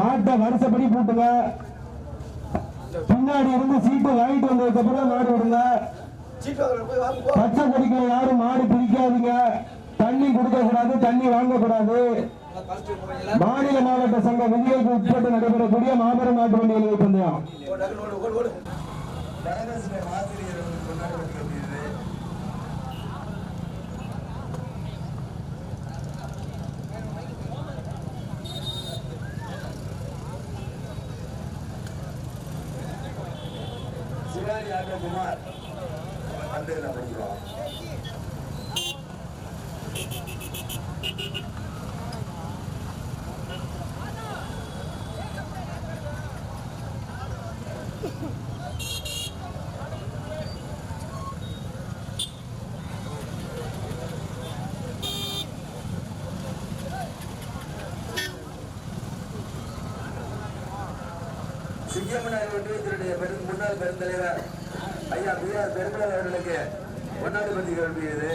மாட்டை வருஷப்படி பூட்டுங்க. பின்னாடி இருந்து சீட்டு வாங்கிட்டு வந்ததுக்கு அப்புறம் மாடு விடுங்க. பச்சை கொடிக்கல யாரும் மாடு பிரிக்காதீங்க. தண்ணி கொடுக்க கூடாது தண்ணி வாங்க கூடாது மாநில மாவட்ட சங்க விதிகளுக்கு உட்பட்டு நடைபெறக்கூடிய மாபெரும் மாட்டு வண்டிகள் பந்தயம். சிவாஜி ஆட்டோகுமார் பந்தயில் படிக்கிறோம் சிங்கமனார் ஒன்றியத்தினுடைய பெரும் முன்னாள் பெருந்தலைவர் ஐயா பி ஆர் பெருமாள் அவர்களுக்கு ஒன்னாவது பத்தி கல்வியது